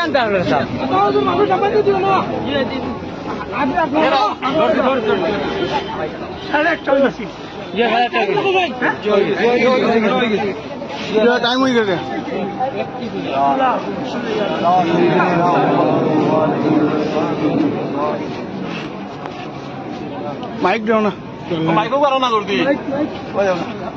আনতে হবে টাইম হয়ে গেছে মাইক দাও না মাইকো পারো না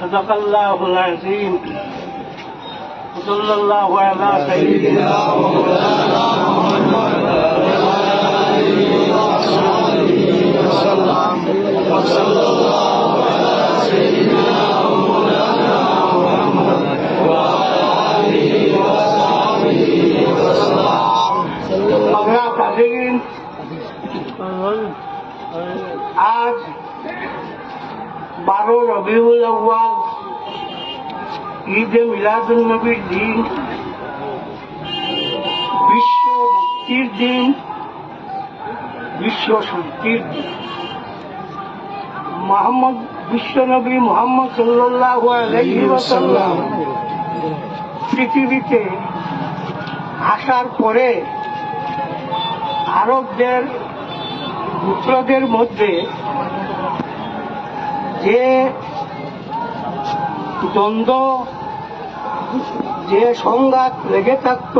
صدق الله العظيم. وصلى الله على سيدنا محمد. وعلى اله وصحبه وسلم وصلى الله على سيدنا বারো আউ্বাল ঈদে মিলাদুল নবীর দিন। বিশ্ব মুক্তির দিন। বিশ্ব শান্তির দিন। মোহাম্মদ বিশ্বনবী মোহাম্মদ সাল্লাহ পৃথিবীতে আসার পরে আরবদের পুত্রদের মধ্যে যে দ্বন্দ্ব, যে সংঘাত লেগে থাকত,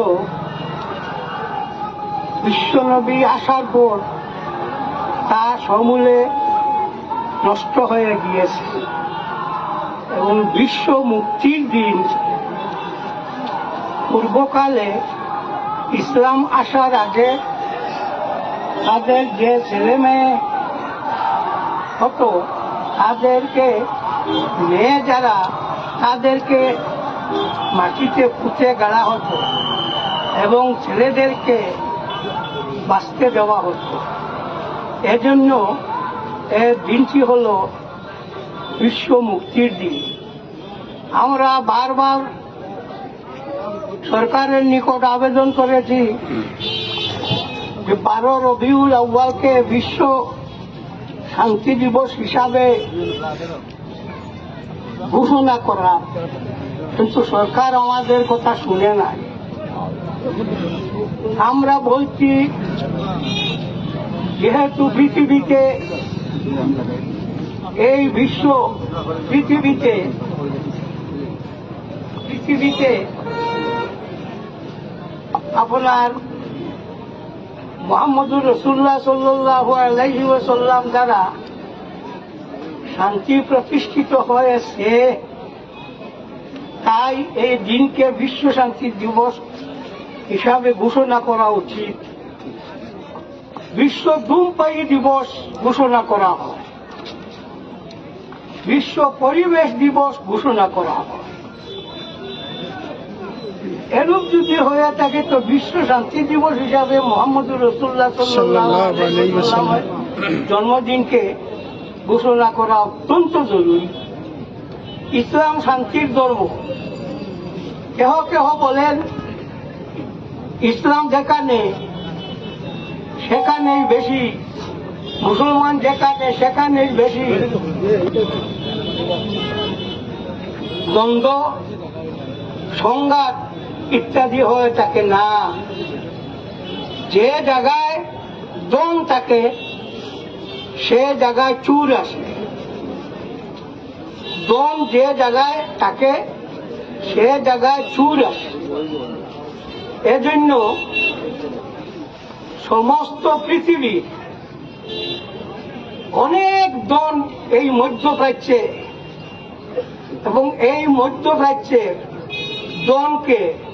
বিশ্বনবী আসার পর তা সমূলে নষ্ট হয়ে গিয়েছে। এবং বিশ্ব মুক্তির দিন পূর্বকালে ইসলাম আসার আগে তাদের যে ছেলে মেয়ে হতো তাদেরকে, মেয়ে যারা, তাদেরকে মাটিতে পুঁতে গাড়া হতো এবং ছেলেদেরকে বাঁচতে দেওয়া হতো। এজন্য এর দিনটি হল বিশ্ব মুক্তির দিন। আমরা বারবার সরকারের নিকট আবেদন করেছি যে বারো রবিউল আউ্বালকে বিশ্ব শান্তি দিবস হিসাবে ঘোষণা করা, কিন্তু সরকার আমাদের কথা শুনে নাই। আমরা বলছি, যেহেতু পৃথিবীতে এই বিশ্ব পৃথিবীতে পৃথিবীতে আপনার মোহাম্মদুর রসুল্লাহ সাল্লাহ দ্বারা শান্তি প্রতিষ্ঠিত হয়েছে, তাই এই দিনকে বিশ্ব শান্তি দিবস হিসাবে ঘোষণা করা উচিত। বিশ্ব ধূমপায়ী দিবস ঘোষণা করা হয়। বিশ্ব পরিবেশ দিবস ঘোষণা করা হয়। এরূপ যদি হয়ে থাকে তো বিশ্ব শান্তি দিবস হিসাবে মোহাম্মদুর রসুল্লাহ জন্মদিনকে ঘোষণা করা অত্যন্ত জরুরি। ইসলাম শান্তির ধর্ম। কেহ কেহ বলেন ইসলাম যেখানে সেখানেই বেশি। মুসলমান যেখানে সেখানেই বেশি। দ্বন্দ্ব সংঘাত ইত্যাদি হয়ে থাকে না। যে জায়গায় দম থাকে, সে জায়গায় চুর আসে। দম যে জায়গায় থাকে, সে জায়গায় চুর আসে। এজন্য সমস্ত পৃথিবী অনেক দন এই মধ্যপ্রাচ্যে এবং এই মধ্যপ্রাচ্যের দনকে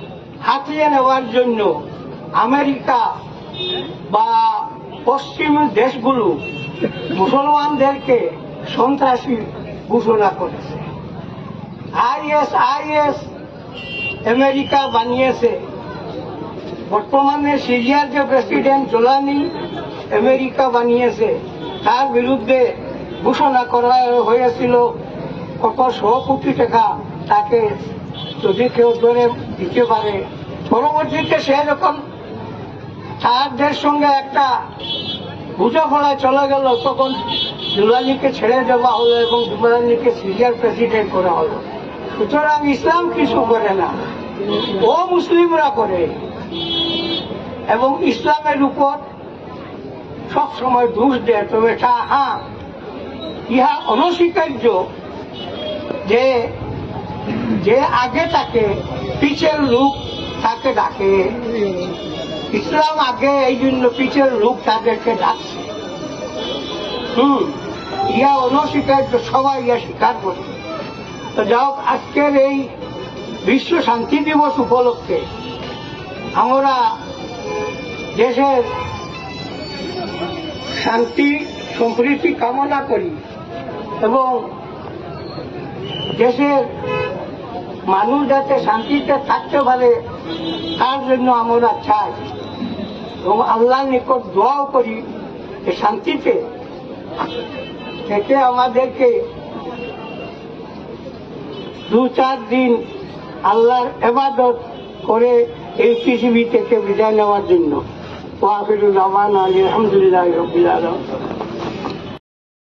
হাতিয়ে নেওয়ার জন্য আমেরিকা বা পশ্চিম দেশগুলো মুসলমানদেরকে সন্ত্রাসী ঘোষণা করেছে। আইএস আইএস আমেরিকা বানিয়েছে। বর্তমানে সিরিয়ার যে প্রেসিডেন্ট জোলানি আমেরিকা বানিয়েছে, তার বিরুদ্ধে ঘোষণা করা হয়েছিল, কত শ কোটি টাকা তাকে যদি কেউ ধরে দিতে পারে পরবর্তীতে সে যখন তাদের সঙ্গে একটা বোঝাপড়া চলে গেল, তখন দুলানিকে ছেড়ে দেওয়া হলো এবং দুলানিকে সিরিয়ার প্রেসিডেন্ট করা হলো। সুতরাং ইসলাম কিছু করে না। ও মুসলিমরা করে। এবং ইসলামের উপর সব সময় দোষ দেয়। তবে তা হ্যাঁ ইহা অনস্বীকার্য যে যে আগে তাকে পিছের লোক তাকে ডাকে। ইসলাম আগে এই জন্য পিছের লোক তাদেরকে ডাকছে। ইয়া অনস্বীকার্য, সবাই ইয়া স্বীকার করছে। তো যাই হোক, আজকের এই বিশ্ব শান্তি দিবস উপলক্ষে আমরা দেশের শান্তি সম্প্রীতি কামনা করি এবং দেশের মানুষ যাতে শান্তিতে থাকতে পারে, তার জন্য আমরা চাই। এবং আল্লাহর নিকট দোয়াও করি শান্তিতে থেকে আমাদেরকে দু চার দিন আল্লাহর এবাদত করে এই পৃথিবী থেকে বিদায় নেওয়ার জন্য। ওয়াফিরুল রহমান আলী আলহামদুলিল্লাহ রবিল আলম